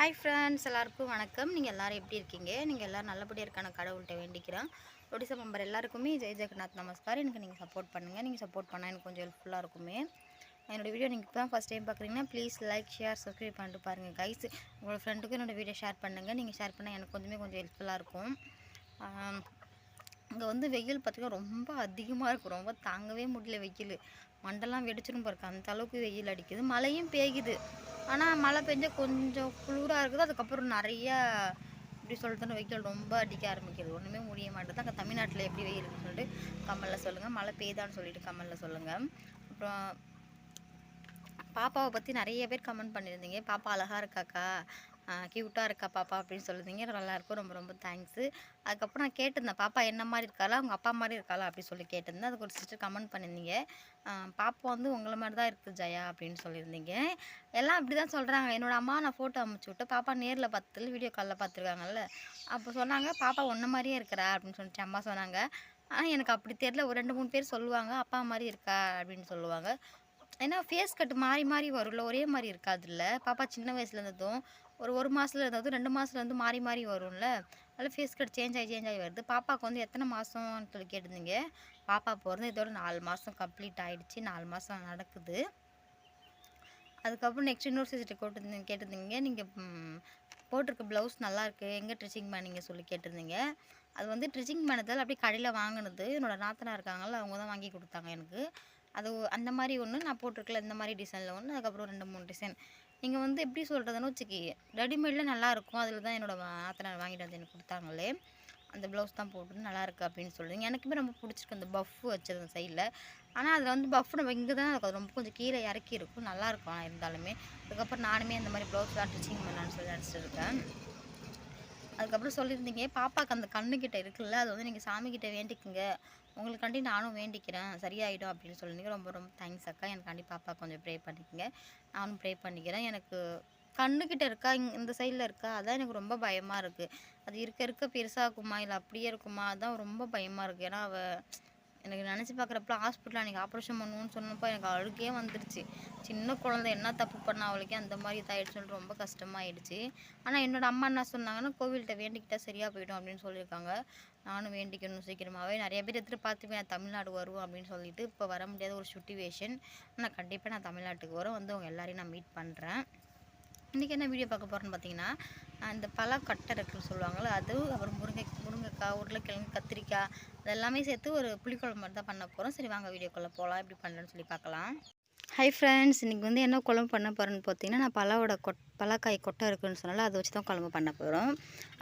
Hi friends எல்லாருக்கும் வணக்கம். நீங்கள் எல்லோரும் எப்படி இருக்கீங்க? நீங்கள் எல்லோரும் நல்லபடியாக இருக்கான கடவுள்கிட்ட வேண்டிக்கிறேன். ஒடிசா மெம்பர் எல்லாருக்குமே ஜெய் ஜெகநாத் நமஸ்கார். எனக்கு நீங்கள் சப்போர்ட் பண்ணுங்கள் நீங்கள் சப்போர்ட் பண்ணால் எனக்கு கொஞ்சம் ஹெல்ப்ஃபுல்லாக இருக்குமே. என்னோடய வீடியோ நீங்கள் இப்போ தான் ஃபஸ்ட் டைம் பார்க்குறீங்கன்னா ப்ளீஸ் லைக் ஷேர் சப்ஸ்கிரைப் பண்ணிட்டு பாருங்கள் கைஸ் உங்களோட ஃப்ரெண்டுக்கும் என்னோடய வீடியோ ஷேர் பண்ணுங்கள் நீங்கள் ஷேர் பண்ணால் எனக்கு கொஞ்சமே கொஞ்சம் ஹெல்ப்ஃபுல்லாக இருக்கும். இங்கே வந்து வெயில் பார்த்திங்கன்னா ரொம்ப அதிகமாக இருக்கும். ரொம்ப தாங்கவே முடியல வெயில். மண்டெல்லாம் வெடிச்சிடும் பாருக்கு. அந்த அளவுக்கு வெயில் அடிக்குது. மழையும் பெய்யுது. ஆனால் மழை பெஞ்சால் கொஞ்சம் குளிராக இருக்குது. அதுக்கப்புறம் நிறையா இப்படி சொல்கிறதுன்னு வெயில் ரொம்ப அடிக்க ஆரம்பிக்கிறது ஒன்றுமே முடிய மாட்டேது அங்கே தமிழ்நாட்டில் எப்படி வெயில் இருக்குன்னு சொல்லிட்டு கமலில் சொல்லுங்கள் மழை பெய்தான்னு சொல்லிட்டு கமலில் சொல்லுங்கள் அப்புறம் பாப்பாவை பற்றி நிறைய பேர் கமெண்ட் பண்ணியிருந்தீங்க. பாப்பா அழகாக இருக்காக்கா. க்யூட்டாக இருக்கா பாப்பா? அப்படின்னு சொல்லியிருந்தீங்க நல்லாயிருக்கும் ரொம்ப ரொம்ப தேங்க்ஸு அதுக்கப்புறம் நான் கேட்டிருந்தேன். பாப்பா என்ன மாதிரி இருக்காளா? அவங்க அப்பா மாதிரி இருக்காளா? அப்படின்னு சொல்லி கேட்டிருந்தேன். அதுக்கு ஒரு சிஸ்டர் கமெண்ட் பண்ணியிருந்தீங்க. பாப்பா வந்து உங்களை மாதிரி தான் இருக்குது ஜெயா அப்படின்னு சொல்லியிருந்தீங்க. எல்லாம் அப்படி தான் சொல்கிறாங்க என்னோடய அம்மா நான் ஃபோட்டோ அமுச்சு விட்டு பாப்பா நேரில் பார்த்துல வீடியோ காலில் பார்த்துருக்காங்கல்ல. அப்போ சொன்னாங்க பாப்பா ஒன்றை மாதிரியே இருக்கிறா? அப்படின்னு சொல்லிட்டு அம்மா சொன்னாங்க. ஆனால் எனக்கு அப்படி தெரியல. ஒரு ரெண்டு மூணு பேர் சொல்லுவாங்க அப்பா மாதிரி இருக்கா? அப்படின்னு சொல்லுவாங்க. ஏன்னா ஃபேஸ் கட்டு மாறி மாறி வரும்ல. ஒரே மாதிரி இருக்காதுல்ல. பாப்பா சின்ன வயசுலேருந்ததும் ஒரு ஒரு மாதத்துல இருந்தது ரெண்டு மாதத்துல வந்து மாறி மாறி வரும்ல. அதில் ஃபேஸ் கட் சேஞ்ச் ஆகி சேஞ்ச் ஆகி வருது. பாப்பாவுக்கு வந்து எத்தனை மாதம்னு சொல்லி கேட்டிருந்தீங்க? பாப்பா பிறந்து இதோட நாலு மாதம் கம்ப்ளீட் ஆகிடுச்சு நாலு மாதம் நடக்குது. அதுக்கப்புறம் நெக்ஸ்ட் இன்னொரு சிஸ்டர் கேட்டிருந்தீங்க கேட்டிருந்தீங்க. நீங்கள் போட்டிருக்க ப்ளவுஸ் நல்லாயிருக்கு எங்கே ட்ரிச்சிங் பண்ணீங்க சொல்லி கேட்டிருந்தீங்க. அது வந்து ட்ரிச்சிங் பண்ணதால் அப்படியே கடையில் வாங்கினது. என்னோடய நாத்தனா இருக்காங்கல்ல அவங்க தான் வாங்கி கொடுத்தாங்க எனக்கு. அது அந்த மாதிரி ஒன்று நான் போட்டிருக்கல இந்த மாதிரி டிசைனில் ஒன்று அதுக்கப்புறம் ரெண்டு மூணு டிசைன் நீங்கள் வந்து எப்படி சொல்கிறதுன்னு வச்சுக்கி ரெடிமேடில் நல்லாயிருக்கும் அதில் தான் என்னோடய ஆத்தனை வாங்கிட்டு வந்து எனக்கு கொடுத்தாங்களே. அந்த ப்ளவுஸ் தான் போட்டு நல்லாயிருக்கு அப்படின்னு சொல்லுங்க எனக்குமே ரொம்ப பிடிச்சிருக்கு அந்த பஃப் வச்சது அந்த சைடில் ஆனால் அதில் வந்து பஃப் நம்ம இங்கே தான் அது ரொம்ப கொஞ்சம் கீழே இறக்கி இருக்கும். நல்லாயிருக்கும் ஆனால் இருந்தாலுமே. அதுக்கப்புறம் நானுமே அந்த மாதிரி ப்ளவுஸ்லாம் ஸ்டிச்சிங் பண்ணலான்னு சொல்லி நினச்சிட்டு இருக்கேன். அதுக்கப்புறம் சொல்லியிருந்தீங்க பாப்பாவுக்கு அந்த கண்ணுக்கிட்ட இருக்குல்ல அது வந்து நீங்கள் சாமிக்கிட்ட வேண்டிக்குங்க. உங்களுக்காண்டி நானும் வேண்டிக்கிறேன். சரியாயிடும் அப்படின்னு சொல்லியிருந்தீங்க. ரொம்ப ரொம்ப தேங்க்ஸ் அக்கா. எனக்காண்டி பாப்பா கொஞ்சம் ப்ரே பண்ணிக்கங்க. நானும் ப்ரே பண்ணிக்கிறேன். எனக்கு கண்ணுக்கிட்ட இருக்கா? இங் இந்த சைடில் இருக்கா? அதான் எனக்கு ரொம்ப பயமாக இருக்குது அது இருக்க இருக்க பெருசாகுமா இல்லை அப்படியே இருக்குமா? அதுதான் ரொம்ப பயமாக இருக்குது ஏன்னா அவள் எனக்கு நினச்சி பார்க்குறப்ப ஹாஸ்பிட்டலில் அன்றைக்கி ஆப்ரேஷன் பண்ணுவோன்னு சொன்னப்போ எனக்கு அழுகே வந்துடுச்சு சின்ன குழந்தை என்ன தப்பு பண்ண அவளுக்கே அந்த மாதிரி இதாகிடுச்சுன்னு ரொம்ப கஷ்டமாயிடுச்சு. ஆனால் என்னோட அம்மா என்ன சொன்னாங்கன்னா கோவில்கிட்ட வேண்டிக்கிட்டால் சரியாக போயிடும் அப்படின்னு சொல்லியிருக்காங்க. நானும் வேண்டிக்கணும் சீக்கிரமாகவே நிறைய பேர் எதிர்பார்த்துமே நான் தமிழ்நாடு வருவோம் அப்படின்னு சொல்லிட்டு. இப்போ வர முடியாத ஒரு சுட்டிவேஷன் ஆனால் கண்டிப்பாக நான் தமிழ்நாட்டுக்கு வரும் வந்து அவங்க எல்லாரையும் நான் மீட் பண்ணுறேன் இன்றைக்கி என்ன வீடியோ பார்க்க போகிறேன்னு பார்த்தீங்கன்னா இந்த பழக்கட்டை இருக்குன்னு சொல்லுவாங்கள்ல அது அப்புறம் முருங்கை முருங்கைக்காய் உருளைக்கிழங்கு கத்திரிக்காய் இதெல்லாமே சேர்த்து ஒரு புளிக்குழம்பு மாதிரி தான் பண்ண போகிறோம் சரி வாங்க வீடியோக்குள்ளே போகலாம் எப்படி பண்ணுறேன்னு சொல்லி பார்க்கலாம். ஹை ஃப்ரெண்ட்ஸ் இன்றைக்கி வந்து என்ன குழம்பு பண்ண போகிறேன்னு பார்த்தீங்கன்னா நான் பலாவோட கொட் பலாக்காய் கொட்டை இருக்குன்னு சொன்னால அதை வச்சு தான் குழம்பு பண்ண போகிறோம்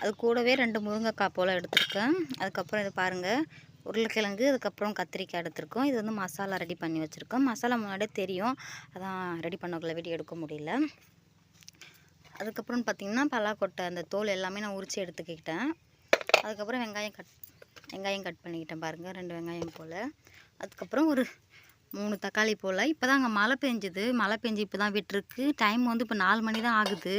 அது கூடவே ரெண்டு முருங்கைக்காய் போல் எடுத்திருக்கேன். அதுக்கப்புறம் இது பாருங்கள் உருளைக்கிழங்கு அதுக்கப்புறம் கத்திரிக்காய் எடுத்திருக்கோம். இது வந்து மசாலா ரெடி பண்ணி வச்சுருக்கோம். மசாலா முன்னாடியே தெரியும். அதான் ரெடி பண்ணக்குள்ள வீடியோ எடுக்க முடியல. அதுக்கப்புறம் பார்த்திங்கன்னா பலாக்கொட்டை அந்த தோல் எல்லாமே நான் உரித்து எடுத்துக்கிட்டேன். அதுக்கப்புறம் வெங்காயம் கட் வெங்காயம் கட் பண்ணிக்கிட்டேன் பாருங்கள் ரெண்டு வெங்காயம் போல். அதுக்கப்புறம் ஒரு மூணு தக்காளி போல். இப்போ தான் அங்கே மழை பெஞ்சுது. மழை பெஞ்சு இப்போ தான் விட்டுருக்கு. டைம் வந்து இப்போ நாலு மணி தான் ஆகுது.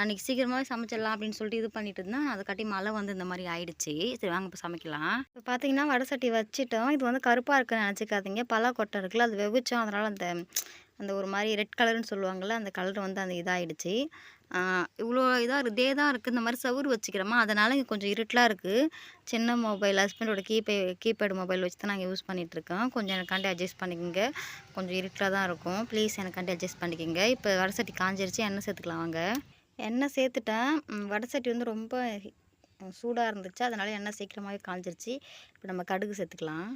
அன்றைக்கி சீக்கிரமாகவே சமைச்சிடலாம் அப்படின்னு சொல்லிட்டு இது பண்ணிட்டு இருந்தேன். அதை கட்டி மழை வந்து இந்த மாதிரி ஆயிடுச்சு. சரி வாங்க இப்போ சமைக்கலாம். இப்போ பார்த்தீங்கன்னா வடை சட்டி வச்சுட்டோம். இது வந்து கருப்பாக இருக்குன்னு நினச்சிக்காதீங்க. பலா கொட்டை இருக்குல்ல அது வெவிச்சோம் அதனால் அந்த அந்த ஒரு மாதிரி ரெட் கலர்னு சொல்லுவாங்கள்ல அந்த கலர் வந்து அந்த இதாகிடுச்சு இவ்வளோ இதாக இதே தான் இருக்குது இந்த மாதிரி சவுறு வச்சுக்கிறோமா? அதனால் இங்கே கொஞ்சம் இருட்டலாக இருக்குது சின்ன மொபைல் ஹஸ்பண்டோட கீபே கீபேடு மொபைல் வச்சு தான் நாங்கள் யூஸ் பண்ணிகிட்ருக்கோம் கொஞ்சம் எனக்காண்டி அட்ஜஸ்ட் பண்ணிக்கோங்க. கொஞ்சம் இருட்டில் தான் இருக்கும். ப்ளீஸ் எனக்காண்டி அட்ஜஸ்ட் பண்ணிக்கோங்க. இப்போ வடை சட்டி காஞ்சிருச்சு. எண்ணெய் சேர்த்துக்கலாம் வாங்க. எண்ணெய் சேர்த்துட்டேன். வடை சட்டி வந்து ரொம்ப சூடாக இருந்துச்சு. அதனால் எண்ணெய் சீக்கிரமாகவே காஞ்சிருச்சு. இப்போ நம்ம கடுகு சேர்த்துக்கலாம்.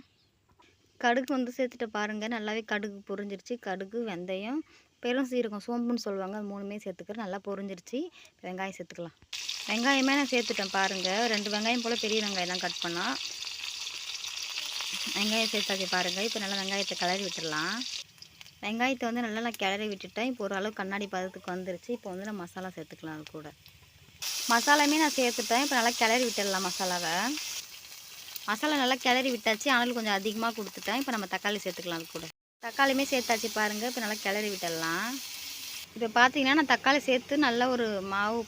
கடுகு வந்து சேர்த்துட்டு பாருங்கள் நல்லாவே கடுகு புரிஞ்சிருச்சு. கடுகு வெந்தயம் பெரும் சீரகம் சோம்புன்னு சொல்லுவாங்க. அது மூணுமே சேர்த்துக்கிறேன். நல்லா பொரிஞ்சிருச்சு. வெங்காயம் சேர்த்துக்கலாம். வெங்காயமே நான் சேர்த்துட்டேன். பாருங்கள் ரெண்டு வெங்காயம் போல் பெரிய வெங்காயம் தான் கட் பண்ணால் வெங்காயம் சேர்த்தாச்சு பாருங்கள் இப்போ நல்லா வெங்காயத்தை கிளறி விட்டுடலாம். வெங்காயத்தை வந்து நல்லா நான் கிளறி விட்டுட்டேன். இப்போ ஓரளவு கண்ணாடி பதத்துக்கு வந்துருச்சு. இப்போ வந்து நான் மசாலா சேர்த்துக்கலாம் அது கூட. மசாலாமே நான் சேர்த்துட்டேன். இப்போ நல்லா கிளறி விட்டுடலாம் மசாலாவை. மசாலா நல்லா கிளறி விட்டாச்சு. ஆனால் கொஞ்சம் அதிகமாக கொடுத்துட்டேன். இப்போ நம்ம தக்காளி சேர்த்துக்கலாம் அது கூட. தக்காளியுமே சேர்த்தாச்சு பாருங்கள் இப்போ நல்லா கிளறி விட்டுடலாம். இப்போ பார்த்தீங்கன்னா நான் தக்காளி சேர்த்து நல்ல ஒரு மாவு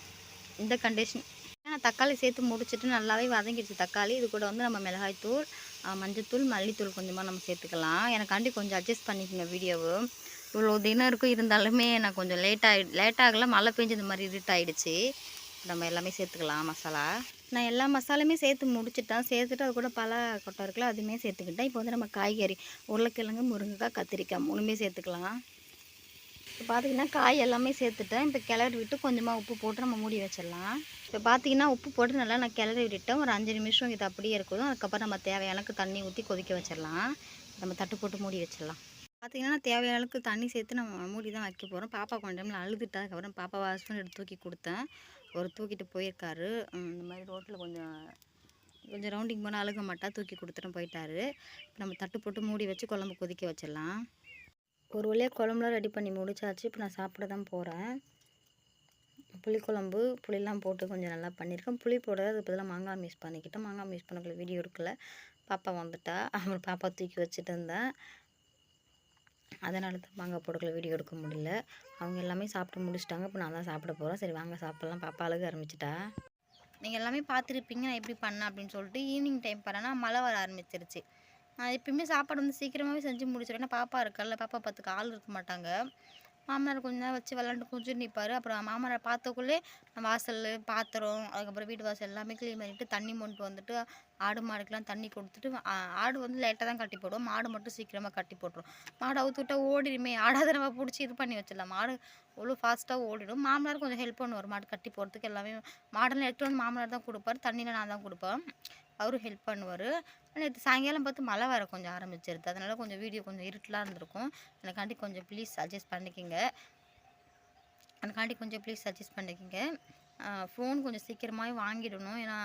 இந்த கண்டிஷன் நான் தக்காளி சேர்த்து முடிச்சுட்டு நல்லாவே வதங்கிடுச்சு தக்காளி. இது கூட வந்து நம்ம மிளகாய்த்தூள் மஞ்சத்தூள் மல்லித்தூள் கொஞ்சமாக நம்ம சேர்த்துக்கலாம். எனக்காண்டி கொஞ்சம் அட்ஜஸ்ட் பண்ணிக்கோங்க வீடியோவு இவ்வளோ தினம் இருக்கும் இருந்தாலுமே நான் கொஞ்சம் லேட் ஆகி மழை பெஞ்சு இந்த மாதிரி இருட் நம்ம எல்லாமே சேர்த்துக்கலாம் மசாலா. நான் எல்லா மசாலுமே சேர்த்து முடிச்சிட்டேன் சேர்த்துட்டு அது கூட பல கொட்டை இருக்குல்ல அதுவுமே சேர்த்துக்கிட்டேன் இப்போ வந்து நம்ம காய்கறி உருளைக்கிழங்கு முருங்கைக்காய் கத்திரிக்காய் மூணுமே சேர்த்துக்கலாம். இப்போ பார்த்தீங்கன்னா காய் எல்லாமே சேர்த்துட்டேன். இப்போ கிளறி விட்டு கொஞ்சமாக உப்பு போட்டு நம்ம மூடி வச்சிடலாம். இப்போ பார்த்தீங்கன்னா உப்பு போட்டு நல்லா நான் கிளறி விட்டுட்டேன். ஒரு அஞ்சு நிமிஷம் இது அப்படியே இருக்கணும். அதுக்கப்புறம் நம்ம தேவையான அளவுக்கு தண்ணி ஊற்றி கொதிக்க வச்சிடலாம். நம்ம தட்டு போட்டு மூடி வச்சிடலாம். பார்த்தீங்கன்னா நான் தேவையான அளவுக்கு தண்ணி சேர்த்து நம்ம மூடி தான் வைக்க போகிறோம் பாப்பா கொஞ்சம் டைமில் அழுதுட்டா அதுக்கப்புறம் பாப்பா ஹஸ்பண்ட் எடுத்து தூக்கி கொடுத்தேன். ஒரு தூக்கிட்டு போயிருக்காரு. இந்த மாதிரி ரோட்டில் கொஞ்சம் கொஞ்சம் ரவுண்டிங் போனால் அழுக மாட்டா தூக்கி கொடுத்துட்டு போயிட்டாரு. இப்போ நம்ம தட்டு போட்டு மூடி வச்சு குழம்பு கொதிக்க வச்சிடலாம். ஒரு வழியாக குழம்புலாம் ரெடி பண்ணி முடிச்சாச்சு. இப்போ நான் சாப்பிட தான் போகிறேன் புளிக்குழம்பு புளிலாம் போட்டு கொஞ்சம் நல்லா பண்ணியிருக்கேன். புளி போடுறது அது பதிலாக மாங்காய் மிஸ் பண்ணிக்கிட்டேன். மாங்காய் மிஸ் பண்ணக்குள்ள வீடியோ எடுக்கல. பாப்பா வந்துட்டா. அப்புறம் பாப்பா தூக்கி வச்சுட்டு இருந்தேன். அதனால தான் மாங்காய் போடுக்கல வீடியோ எடுக்க முடியல. அவங்க எல்லாமே சாப்பிட்டு முடிச்சிட்டாங்க. இப்போ நான் தான் சாப்பிட போகிறேன் சரி வாங்க சாப்பிட்லாம். பாப்பா அழுக ஆரம்பிச்சிட்டா. நீங்கள் எல்லாமே பார்த்துருப்பீங்க. நான் எப்படி பண்ணேன் அப்படின்னு சொல்லிட்டு ஈவினிங் டைம் பண்ணேன்னா மழை வர ஆரம்பிச்சிருச்சு. நான் எப்பயுமே சாப்பாடு வந்து சீக்கிரமாகவே செஞ்சு முடிச்சிடுவேன் ஏன்னா பாப்பா இருக்கல பாப்பா பார்த்துக்க ஆள் இருக்க மாட்டாங்க. மாமனார் கொஞ்ச நேரம் வச்சு விளாண்டு கொஞ்சம் நிற்பார் அப்புறம் மாமனார் பார்த்தக்குள்ளே வாசல் பாத்திரம் அதுக்கப்புறம் வீட்டு வாசல் எல்லாமே க்ளீன் பண்ணிவிட்டு தண்ணி மொண்டு வந்துட்டு ஆடு மாடுக்கெலாம் தண்ணி கொடுத்துட்டு ஆடு வந்து லேட்டாக தான் கட்டி போடுவோம். மாடு மட்டும் சீக்கிரமாக கட்டி போட்டுரும். மாடு அவுத்து விட்டால் ஓடிடுமே. ஆடாத நம்ம பிடிச்சி இது பண்ணி வச்சிடலாம். மாடு அவ்வளோ ஃபாஸ்ட்டாக ஓடிடும். மாமனார் கொஞ்சம் ஹெல்ப் பண்ணுவார். மாடு கட்டி போகிறதுக்கு எல்லாமே மாடெல்லாம் எடுத்துகிட்டு வந்து மாமனார் தான் கொடுப்பாரு. தண்ணியில் நான் தான் கொடுப்பேன். அவரும் ஹெல்ப் பண்ணுவார். நேற்று சாயங்காலம் பார்த்து மழை வர கொஞ்சம் ஆரம்பிச்சிருது. அதனால் கொஞ்சம் வீடியோ கொஞ்சம் இருட்டலாக இருந்திருக்கும். எனக்காண்டி கொஞ்சம் ப்ளீஸ் சஜஸ்ட் பண்ணிக்கோங்க. எனக்காண்டி கொஞ்சம் ப்ளீஸ் சஜஸ்ட் பண்ணிக்கோங்க. ஃபோன் கொஞ்சம் சீக்கிரமாகவே வாங்கிடணும். ஏன்னா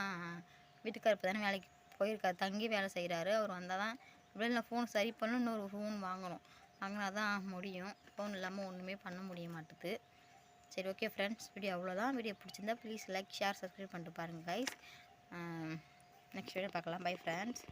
வீட்டுக்கார் இப்போ தானே வேலைக்கு போயிருக்காரு. தங்கி வேலை செய்கிறாரு அவர் வந்தால் தான் இப்படியே நான் ஃபோன் சரி பண்ணணும் இன்னொரு ஃபோன் வாங்கணும். வாங்கினா தான் முடியும். ஃபோன் இல்லாமல் ஒன்றுமே பண்ண முடிய மாட்டுது. சரி ஓகே ஃப்ரெண்ட்ஸ் வீடியோ அவ்வளோதான் வீடியோ பிடிச்சிருந்தா ப்ளீஸ் லைக் ஷேர் சப்ஸ்கிரைப் பண்ணிட்டு பாருங்கள் கைஸ் நெக்ஸ்ட் வீடியோ பார்க்கலாம். Bye friends